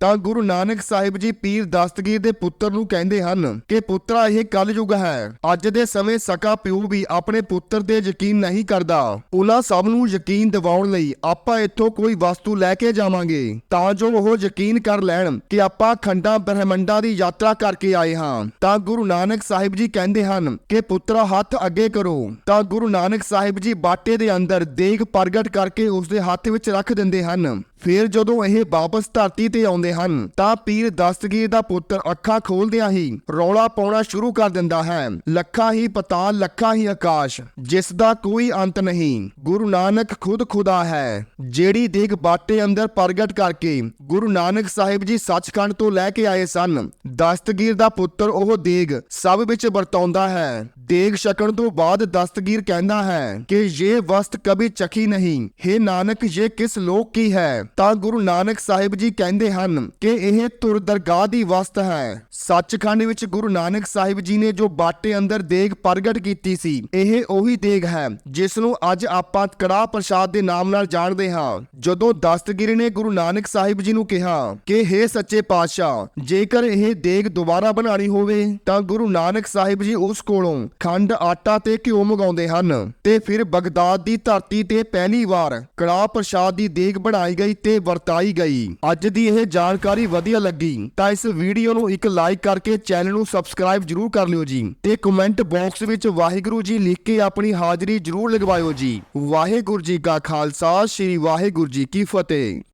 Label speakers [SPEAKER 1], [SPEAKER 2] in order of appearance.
[SPEAKER 1] ਤਾਂ ਗੁਰੂ ਨਾਨਕ ਸਾਹਿਬ ਜੀ ਪੀਰ ਦਸਤਗੀਰ ਦੇ ਪੁੱਤਰ ਨੂੰ ਕਹਿੰਦੇ ਹਨ ਕਿ ਪੁੱਤਰਾ, ਇਹ ਕਲਯੁਗ ਹੈ। ਅੱਜ ਦੇ ਸਮੇਂ ਸਕਾ ਪਿਓ ਵੀ ਆਪਣੇ ਪੁੱਤਰ ਤੇ ਯਕੀਨ ਨਹੀਂ ਕਰਦਾ। ਉਹਨਾਂ ਸਭ ਨੂੰ ਯਕੀਨ ਦਿਵਾਉਣ ਲਈ ਆਪਾਂ ਇੱਥੋਂ ਕੋਈ ਵਸਤੂ ਲੈ ਕੇ ਜਾਵਾਂਗੇ। ਤਾਂ ਜੋ ਉਹ ਯਕੀਨ ਕਰ ਲੈਣ ਕਿ ਆਪਾਂ ਖੰਡਾਂ ਬ੍ਰਹਮੰਡਾਂ ਦੀ ਯਾਤਰਾ ਕਰਕੇ ਆਏ ਹਾਂ। ਤਾਂ ਗੁਰੂ ਨਾਨਕ ਸਾਹਿਬ ਜੀ ਕਹਿੰਦੇ ਹਨ ਕਿ ਪੁੱਤਰਾ, ਹੱਥ ਅੱਗੇ ਕਰੋ। ਤਾਂ ਗੁਰੂ ਨਾਨਕ ਸਾਹਿਬ ਜੀ ਬਾਟੇ ਦੇ ਅੰਦਰ ਦੇਗ ਪ੍ਰਗਟ ਕਰਕੇ ਉਸ ਦੇ ਹੱਥ ਵਿੱਚ ਰੱਖ ਦਿੰਦੇ ਹਨ। ਫਿਰ ਜਦੋਂ ਇਹ ਵਾਪਸ ਧਰਤੀ ਤੇ ਆਉਂਦੇ ਹਨ, ਤਾਂ ਪੀਰ ਦਸਤਗੀਰ ਦਾ ਪੁੱਤਰ ਅੱਖਾਂ ਖੋਲਦਿਆਂ ਹੀ ਰੌਲਾ ਪਾਉਣਾ ਸ਼ੁਰੂ ਕਰ ਦਿੰਦਾ ਹੈ। ਲੱਖਾਂ ਹੀ ਪਤਾਲ ਲੱਖਾਂ ਹੀ ਆਕਾਸ਼, ਜਿਸ ਦਾ ਕੋਈ ਅੰਤ ਨਹੀਂ। ਗੁਰੂ ਨਾਨਕ ਖੁਦ ਖੁਦਾ ਹੈ, ਜਿਹੜੀ ਦੇਗ ਬਾਟੇ ਅੰਦਰ ਪ੍ਰਗਟ ਕਰਕੇ ਗੁਰੂ ਨਾਨਕ ਸਾਹਿਬ ਜੀ ਸੱਚਖੰਡ ਤੋਂ ਲੈ ਕੇ ਆਏ ਸਨ। ਦਸਤਗੀਰ ਦਾ ਪੁੱਤਰ ਉਹ ਦੇਗ ਸਭ ਵਿੱਚ ਵਰਤਾਉਂਦਾ ਹੈ। ਦੇਗ ਛਕਣ ਤੋਂ ਬਾਅਦ ਦਸਤਗੀਰ ਕਹਿੰਦਾ ਹੈ ਕਿ ਇਹ ਵਸਤ ਕभी ਚਖੀ ਨਹੀਂ हे ਨਾਨਕ ਇਹ ਕਿਸ ਲੋਕ ਕੀ ਹੈ? ਤਾਂ ਗੁਰੂ ਨਾਨਕ ਸਾਹਿਬ ਜੀ ਕਹਿੰਦੇ ਹਨ ਕਿ ਇਹ ਤੁਰ ਦਰਗਾਹ ਦੀ ਵਸਤ ਹੈ। ਸੱਚਖੰਡ ਵਿੱਚ ਗੁਰੂ ਨਾਨਕ ਸਾਹਿਬ ਜੀ ਨੇ ਜੋ ਬਾਟੇ ਅੰਦਰ ਦੇਗ ਪ੍ਰਗਟ ਕੀਤੀ ਸੀ, ਇਹ ਉਹੀ ਦੇਗ ਹੈ ਜਿਸ ਨੂੰ ਅੱਜ ਆਪਾਂ ਕੜਾਹ ਪ੍ਰਸ਼ਾਦ ਦੇ ਨਾਮ ਨਾਲ ਜਾਣਦੇ ਹਾਂ। ਜਦੋਂ ਦਸਤਗਿਰੀ ਨੇ ਗੁਰੂ ਨਾਨਕ ਸਾਹਿਬ ਜੀ ਨੂੰ ਕਿਹਾ ਕਿ हे ਸੱਚੇ ਪਾਤਸ਼ਾਹ, ਜੇਕਰ ਇਹ ਦੇਗ ਦੁਬਾਰਾ ਬਣਾਣੀ ਹੋਵੇ, ਤਾਂ ਗੁਰੂ ਨਾਨਕ ਸਾਹਿਬ ਜੀ ਉਸ ਕੋਲੋਂ ਖੰਡ, ਆਟਾ ਤੇ ਘਿਓ ਮੰਗਾਉਂਦੇ ਹਨ ਤੇ ਫਿਰ ਬਗਦਾਦ ਦੀ ਧਰਤੀ ਤੇ ਪਹਿਲੀ ਵਾਰ ਕੜਾਹ ਪ੍ਰਸ਼ਾਦ ਦੀ ਦੇਗ ਬਣਾਈ ਗਈ ਤੇ ਵਰਤਾਈ ਗਈ। ਅੱਜ ਦੀ ਇਹ ਜਾਣਕਾਰੀ ਵਧੀਆ ਲੱਗੀ ਤਾਂ ਇਸ ਵੀਡੀਓ ਨੂੰ ਇੱਕ ਲਾਈਕ ਕਰਕੇ ਚੈਨਲ ਨੂੰ ਸਬਸਕ੍ਰਾਈਬ ਜਰੂਰ ਕਰ ਲਿਓ ਜੀ ਤੇ ਕਮੈਂਟ ਬਾਕਸ ਵਿੱਚ ਵਾਹਿਗੁਰੂ ਜੀ ਲਿਖ ਕੇ ਆਪਣੀ ਹਾਜ਼ਰੀ ਜਰੂਰ ਲਗਵਾਇਓ ਜੀ। ਵਾਹਿਗੁਰੂ ਜੀ ਕਾ ਖਾਲਸਾ, ਸ੍ਰੀ ਵਾਹਿਗੁਰੂ ਜੀ ਕੀ ਫਤਿਹ।